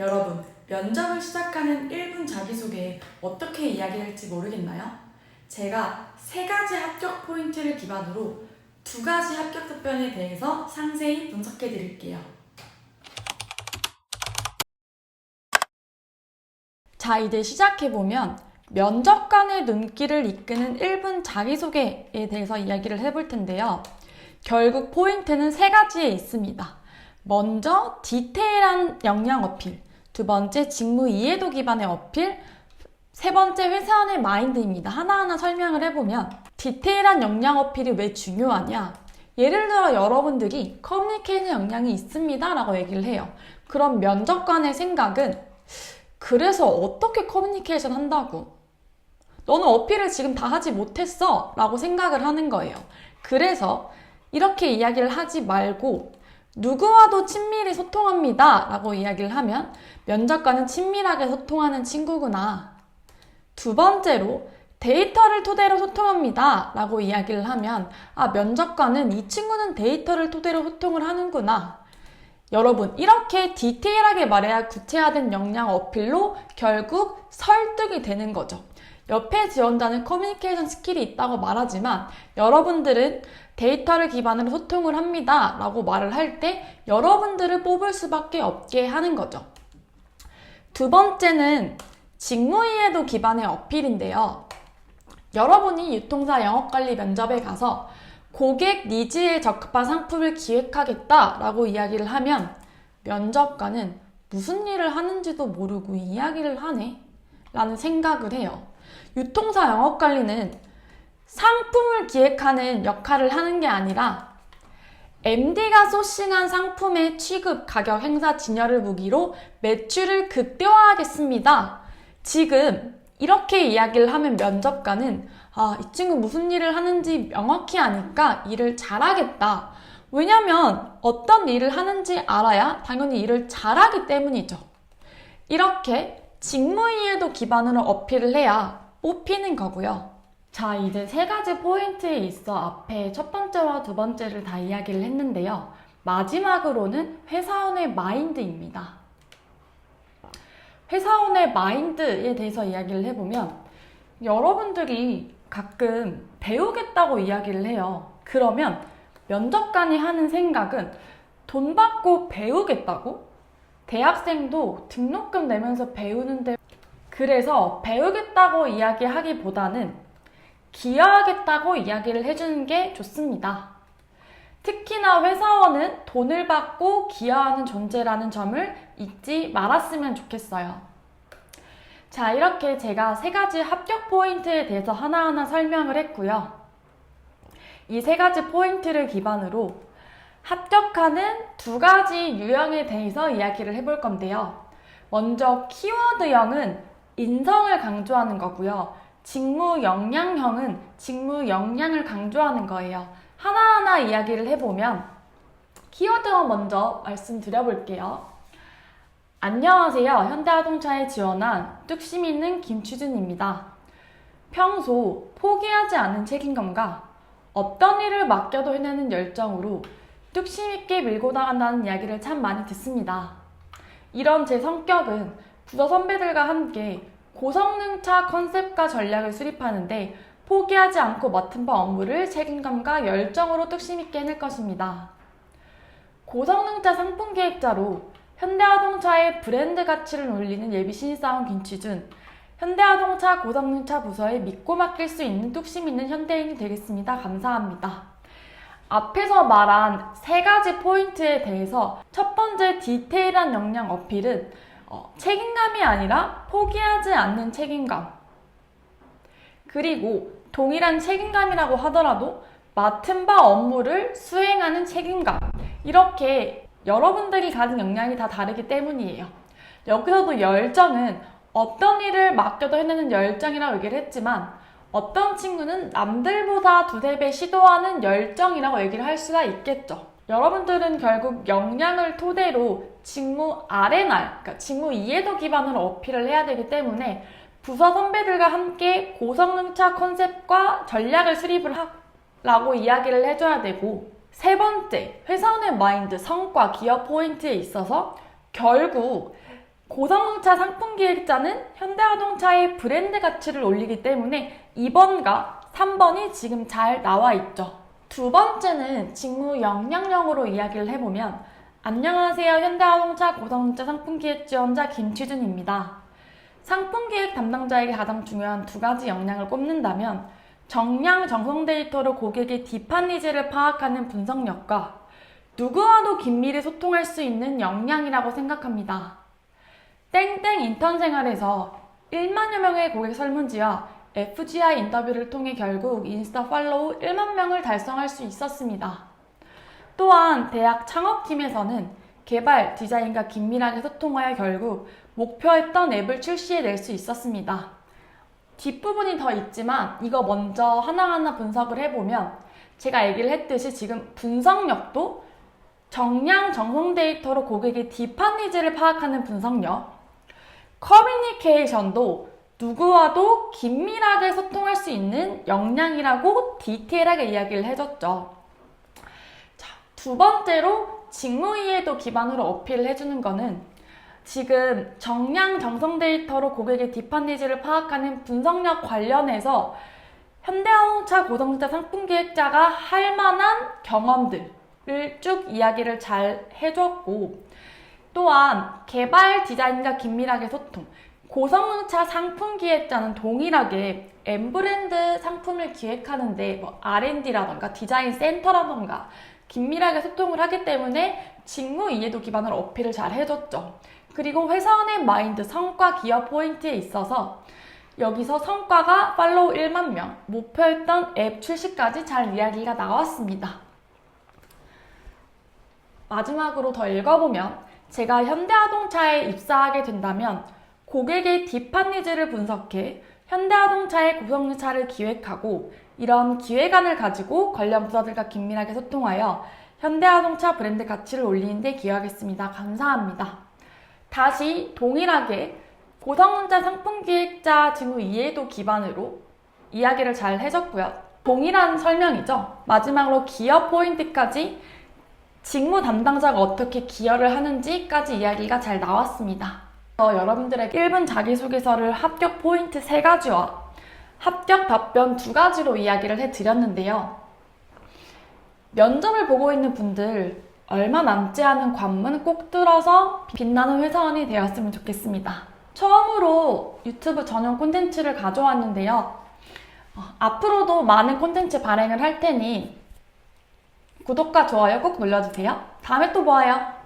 여러분, 면접을 시작하는 1분 자기소개 어떻게 이야기할지 모르겠나요? 제가 세 가지 합격 포인트를 기반으로 두 가지 합격 답변에 대해서 상세히 분석해 드릴게요. 자, 이제 시작해 보면 면접관의 눈길을 이끄는 1분 자기소개에 대해서 이야기를 해볼 텐데요. 결국 포인트는 세 가지에 있습니다. 먼저 디테일한 역량 어필, 두 번째 직무 이해도 기반의 어필, 세 번째 회사원의 마인드입니다. 하나하나 설명을 해보면 디테일한 역량 어필이 왜 중요하냐? 예를 들어 여러분들이 커뮤니케이션 역량이 있습니다 라고 얘기를 해요. 그럼 면접관의 생각은 그래서 어떻게 커뮤니케이션 한다고? 너는 어필을 지금 다 하지 못했어 라고 생각을 하는 거예요. 그래서 이렇게 이야기를 하지 말고 누구와도 친밀히 소통합니다 라고 이야기를 하면 면접관은 친밀하게 소통하는 친구구나. 두 번째로 데이터를 토대로 소통합니다 라고 이야기를 하면 아 면접관은 이 친구는 데이터를 토대로 소통을 하는구나. 여러분 이렇게 디테일하게 말해야 구체화된 역량 어필로 결국 설득이 되는 거죠. 옆에 지원자는 커뮤니케이션 스킬이 있다고 말하지만 여러분들은 데이터를 기반으로 소통을 합니다 라고 말을 할 때 여러분들을 뽑을 수밖에 없게 하는 거죠. 두 번째는 직무이해도 기반의 어필인데요. 여러분이 유통사 영업관리 면접에 가서 고객 니즈에 적합한 상품을 기획하겠다 라고 이야기를 하면 면접관은 무슨 일을 하는지도 모르고 이야기를 하네? 라는 생각을 해요. 유통사 영업관리는 상품을 기획하는 역할을 하는 게 아니라 MD가 소싱한 상품의 취급, 가격, 행사, 진열을 무기로 매출을 극대화하겠습니다. 지금 이렇게 이야기를 하면 면접관은 아, 이 친구 무슨 일을 하는지 명확히 아니까 일을 잘하겠다. 왜냐면 어떤 일을 하는지 알아야 당연히 일을 잘하기 때문이죠. 이렇게 직무이해도 기반으로 어필을 해야 뽑히는 거고요. 자, 이제 세 가지 포인트에 있어 앞에 첫 번째와 두 번째를 다 이야기를 했는데요. 마지막으로는 회사원의 마인드입니다. 회사원의 마인드에 대해서 이야기를 해보면 여러분들이 가끔 배우겠다고 이야기를 해요. 그러면 면접관이 하는 생각은 돈 받고 배우겠다고? 대학생도 등록금 내면서 배우는데 그래서 배우겠다고 이야기하기보다는 기여하겠다고 이야기를 해주는 게 좋습니다. 특히나 회사원은 돈을 받고 기여하는 존재라는 점을 잊지 말았으면 좋겠어요. 자, 이렇게 제가 세 가지 합격 포인트에 대해서 하나하나 설명을 했고요. 이 세 가지 포인트를 기반으로 합격하는 두 가지 유형에 대해서 이야기를 해볼 건데요. 먼저 키워드형은 인성을 강조하는 거고요. 직무 역량형은 직무 역량을 강조하는 거예요. 하나하나 이야기를 해보면 키워드형 먼저 말씀드려 볼게요. 안녕하세요. 현대자동차에 지원한 뚝심 있는 김추준입니다. 평소 포기하지 않는 책임감과 어떤 일을 맡겨도 해내는 열정으로 뚝심 있게 밀고 나간다는 이야기를 참 많이 듣습니다. 이런 제 성격은 부서 선배들과 함께 고성능차 컨셉과 전략을 수립하는데 포기하지 않고 맡은 바 업무를 책임감과 열정으로 뚝심 있게 해낼 것입니다. 고성능차 상품 기획자로 현대자동차의 브랜드 가치를 올리는 예비 신입사원 김치준, 현대자동차 고성능차 부서에 믿고 맡길 수 있는 뚝심 있는 현대인이 되겠습니다. 감사합니다. 앞에서 말한 세 가지 포인트에 대해서 첫 번째 디테일한 역량 어필은 어, 책임감이 아니라 포기하지 않는 책임감. 그리고 동일한 책임감이라고 하더라도 맡은 바 업무를 수행하는 책임감. 이렇게 여러분들이 가진 역량이 다 다르기 때문이에요. 여기서도 열정은 어떤 일을 맡겨도 해내는 열정이라고 얘기를 했지만 어떤 친구는 남들보다 두세 배 시도하는 열정이라고 얘기를 할 수가 있겠죠. 여러분들은 결국 역량을 토대로 직무 R&R, 그러니까 직무 이해도 기반으로 어필을 해야 되기 때문에 부서 선배들과 함께 고성능차 컨셉과 전략을 수립을 하라고 이야기를 해줘야 되고 세 번째, 회사원의 마인드, 성과, 기업 포인트에 있어서 결국 고성능차 상품 기획자는 현대자동차의 브랜드 가치를 올리기 때문에 2번과 3번이 지금 잘 나와 있죠. 두 번째는 직무 역량형으로 이야기를 해보면 안녕하세요. 현대자동차 고성능차 상품 기획 지원자 김취준입니다. 상품 기획 담당자에게 가장 중요한 두 가지 역량을 꼽는다면 정량 정성 데이터로 고객의 딥한 니즈를 파악하는 분석력과 누구와도 긴밀히 소통할 수 있는 역량이라고 생각합니다. 땡땡 인턴 생활에서 1만여 명의 고객 설문지와 FGI 인터뷰를 통해 결국 인스타 팔로우 1만 명을 달성할 수 있었습니다. 또한 대학 창업팀에서는 개발, 디자인과 긴밀하게 소통하여 결국 목표했던 앱을 출시해낼 수 있었습니다. 뒷부분이 더 있지만 이거 먼저 하나하나 분석을 해보면 제가 얘기를 했듯이 지금 분석력도 정량 정성 데이터로 고객의 딥한 니즈를 파악하는 분석력, 커뮤니케이션도 누구와도 긴밀하게 소통할 수 있는 역량이라고 디테일하게 이야기를 해줬죠. 자, 두 번째로 직무 이해도 기반으로 어필을 해주는 거는 지금 정량 정성 데이터로 고객의 딥한 니즈를 파악하는 분석력 관련해서 현대자동차 고성자 상품 기획자가 할 만한 경험들을 쭉 이야기를 잘 해줬고 또한 개발 디자인과 긴밀하게 소통 고성능차 상품 기획자는 동일하게 엠브랜드 상품을 기획하는데 뭐 R&D라던가 디자인 센터라던가 긴밀하게 소통을 하기 때문에 직무 이해도 기반으로 어필을 잘 해줬죠. 그리고 회사원의 마인드, 성과, 기업 포인트에 있어서 여기서 성과가 팔로우 1만 명, 목표했던 앱 출시까지 잘 이야기가 나왔습니다. 마지막으로 더 읽어보면 제가 현대자동차에 입사하게 된다면 고객의 딥한 니즈를 분석해 현대자동차의 고성능차를 기획하고 이런 기획안을 가지고 관련 부서들과 긴밀하게 소통하여 현대자동차 브랜드 가치를 올리는 데 기여하겠습니다. 감사합니다. 다시 동일하게 고성능차 상품 기획자 직무 이해도 기반으로 이야기를 잘 해줬고요. 동일한 설명이죠. 마지막으로 기여 포인트까지 직무 담당자가 어떻게 기여를 하는지까지 이야기가 잘 나왔습니다. 어, 여러분들에게 1분 자기소개서를 합격 포인트 3가지와 합격 답변 2가지로 이야기를 해드렸는데요. 면접을 보고 있는 분들 얼마 남지 않은 관문 꼭 들어서 빛나는 회사원이 되었으면 좋겠습니다. 처음으로 유튜브 전용 콘텐츠를 가져왔는데요. 어, 앞으로도 많은 콘텐츠 발행을 할 테니 구독과 좋아요 꼭 눌러주세요. 다음에 또 봐요.